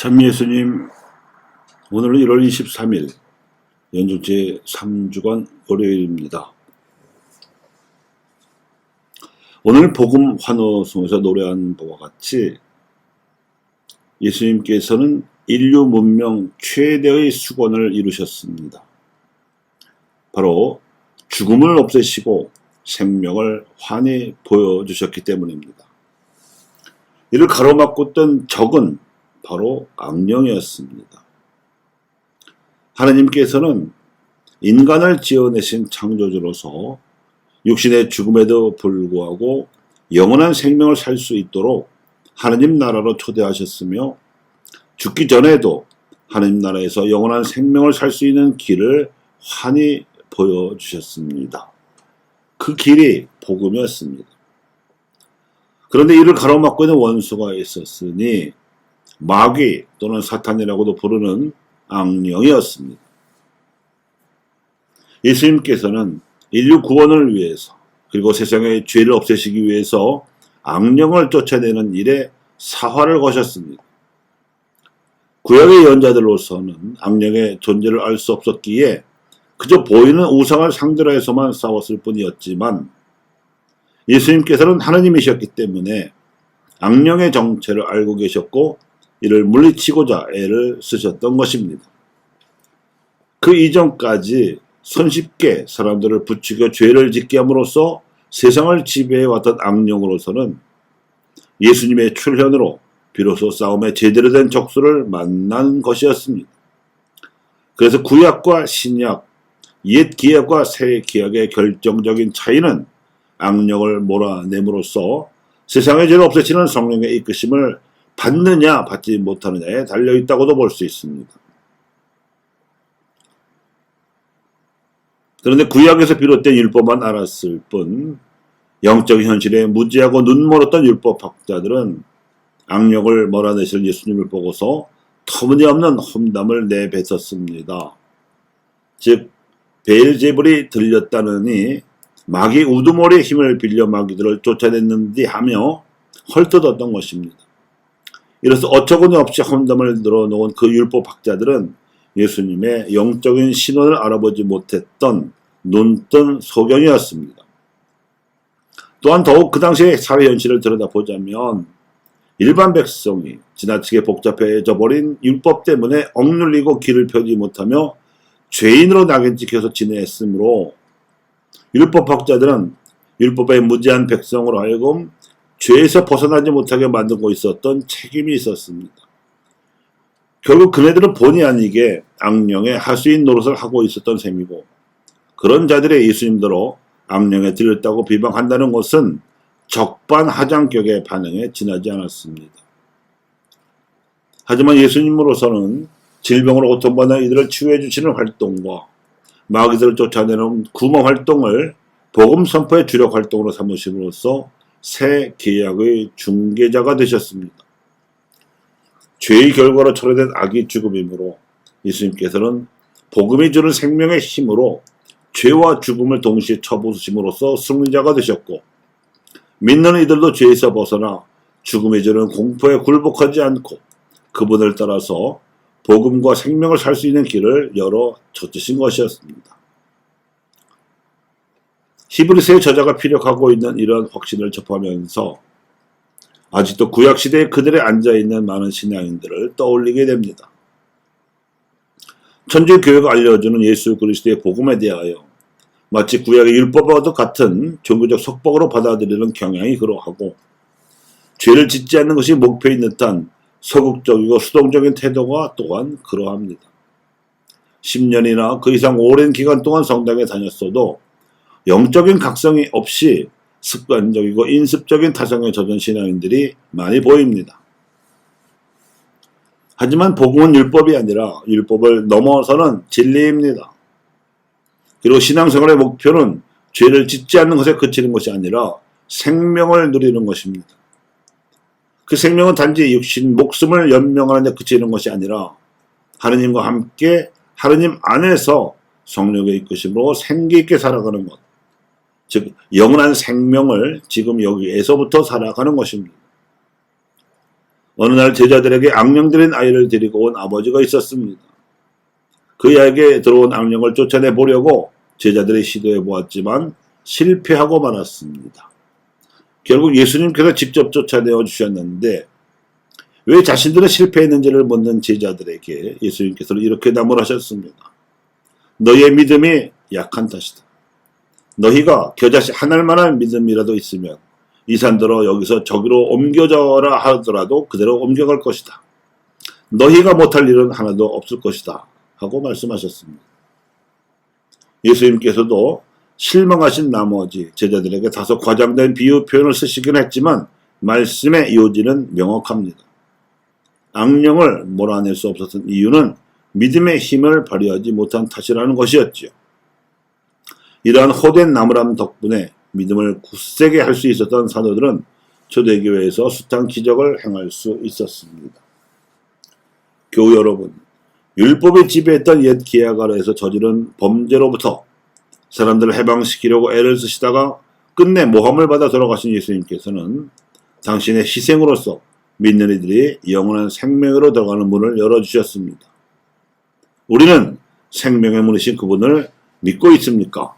참 예수님 오늘은 1월 23일 연중 제 3주간 월요일입니다. 오늘 복음 환호송에서 노래한 바와 같이 예수님께서는 인류 문명 최대의 수건을 이루셨습니다. 바로 죽음을 없애시고 생명을 환히 보여주셨기 때문입니다. 이를 가로막고 있던 적은 바로 악령이었습니다. 하나님께서는 인간을 지어내신 창조주로서 육신의 죽음에도 불구하고 영원한 생명을 살 수 있도록 하나님 나라로 초대하셨으며 죽기 전에도 하나님 나라에서 영원한 생명을 살 수 있는 길을 환히 보여주셨습니다. 그 길이 복음이었습니다. 그런데 이를 가로막고 있는 원수가 있었으니 마귀 또는 사탄이라고도 부르는 악령이었습니다. 예수님께서는 인류 구원을 위해서 그리고 세상의 죄를 없애시기 위해서 악령을 쫓아내는 일에 사활을 거셨습니다. 구약의 연자들로서는 악령의 존재를 알 수 없었기에 그저 보이는 우상을 상대로 해서만 싸웠을 뿐이었지만 예수님께서는 하나님이셨기 때문에 악령의 정체를 알고 계셨고 이를 물리치고자 애를 쓰셨던 것입니다. 그 이전까지 손쉽게 사람들을 부추겨 죄를 짓게 함으로써 세상을 지배해 왔던 악령으로서는 예수님의 출현으로 비로소 싸움에 제대로 된 적수를 만난 것이었습니다. 그래서 구약과 신약, 옛 기약과 새 기약의 결정적인 차이는 악령을 몰아냄으로써 세상의 죄를 없애시는 성령의 이끄심을 받느냐 받지 못하느냐에 달려 있다고도 볼 수 있습니다. 그런데 구약에서 비롯된 율법만 알았을 뿐 영적 현실에 무지하고 눈멀었던 율법학자들은 악력을 몰아내실 예수님을 보고서 터무니없는 험담을 내뱉었습니다. 즉 베일제불이 들렸다느니 마귀 우두머리의 힘을 빌려 마귀들을 쫓아냈는지 하며 헐뜯었던 것입니다. 이로써 어처구니 없이 험담을 늘어놓은 그 율법 학자들은 예수님의 영적인 신원을 알아보지 못했던 눈뜬 소경이었습니다. 또한 더욱 그 당시의 사회 현실을 들여다보자면 일반 백성이 지나치게 복잡해져 버린 율법 때문에 억눌리고 길을 펴지 못하며 죄인으로 낙인 찍혀서 지냈으므로 율법학자들은 율법의 무지한 백성으로 하여금 죄에서 벗어나지 못하게 만들고 있었던 책임이 있었습니다. 결국 그네들은 본의 아니게 악령의 하수인 노릇을 하고 있었던 셈이고 그런 자들의 예수님대로 악령에 들렸다고 비방한다는 것은 적반하장격의 반응에 지나지 않았습니다. 하지만 예수님으로서는 질병으로 고통받는 이들을 치유해 주시는 활동과 마귀들을 쫓아내는 구모 활동을 복음 선포의 주력 활동으로 삼으심으로써 새 계약의 중개자가 되셨습니다. 죄의 결과로 초래된 악이 죽음이므로 예수님께서는 복음이 주는 생명의 힘으로 죄와 죽음을 동시에 쳐부수심으로써 승리자가 되셨고 믿는 이들도 죄에서 벗어나 죽음이 주는 공포에 굴복하지 않고 그분을 따라서 복음과 생명을 살 수 있는 길을 열어 젖으신 것이었습니다. 히브리서의 저자가 피력하고 있는 이런 확신을 접하면서 아직도 구약시대에 그들에 앉아있는 많은 신앙인들을 떠올리게 됩니다. 천주교회가 알려주는 예수 그리스도의 복음에 대하여 마치 구약의 율법과도 같은 종교적 속박으로 받아들이는 경향이 그러하고 죄를 짓지 않는 것이 목표인 듯한 소극적이고 수동적인 태도가 또한 그러합니다. 10년이나 그 이상 오랜 기간 동안 성당에 다녔어도 영적인 각성이 없이 습관적이고 인습적인 타성에 젖은 신앙인들이 많이 보입니다. 하지만 복음은 율법이 아니라 율법을 넘어서는 진리입니다. 그리고 신앙생활의 목표는 죄를 짓지 않는 것에 그치는 것이 아니라 생명을 누리는 것입니다. 그 생명은 단지 육신, 목숨을 연명하는 데 그치는 것이 아니라 하느님과 함께 하느님 안에서 성령의 이끄심으로 생기 있게 살아가는 것. 즉 영원한 생명을 지금 여기에서부터 살아가는 것입니다. 어느 날 제자들에게 악령 들인 아이를 데리고 온 아버지가 있었습니다. 그에게 들어온 악령을 쫓아내 보려고 제자들이 시도해 보았지만 실패하고 말았습니다. 결국 예수님께서 직접 쫓아내어 주셨는데 왜 자신들은 실패했는지를 묻는 제자들에게 예수님께서는 이렇게 나무하셨습니다. 너희의 믿음이 약한 탓이다. 너희가 겨자씨 하늘만한 믿음이라도 있으면 이 산들어 여기서 저기로 옮겨져라 하더라도 그대로 옮겨갈 것이다. 너희가 못할 일은 하나도 없을 것이다. 하고 말씀하셨습니다. 예수님께서도 실망하신 나머지 제자들에게 다소 과장된 비유 표현을 쓰시긴 했지만 말씀의 요지는 명확합니다. 악령을 몰아낼 수 없었던 이유는 믿음의 힘을 발휘하지 못한 탓이라는 것이었지요. 이러한 호된 나무람 덕분에 믿음을 굳세게 할 수 있었던 사도들은 초대교회에서 숱한 기적을 행할 수 있었습니다. 교우 여러분, 율법이 지배했던 옛 아래에서 저지른 범죄로부터 사람들을 해방시키려고 애를 쓰시다가 끝내 모함을 받아 돌아가신 예수님께서는 당신의 희생으로서 믿는 이들이 영원한 생명으로 들어가는 문을 열어주셨습니다. 우리는 생명의 문이신 그분을 믿고 있습니까?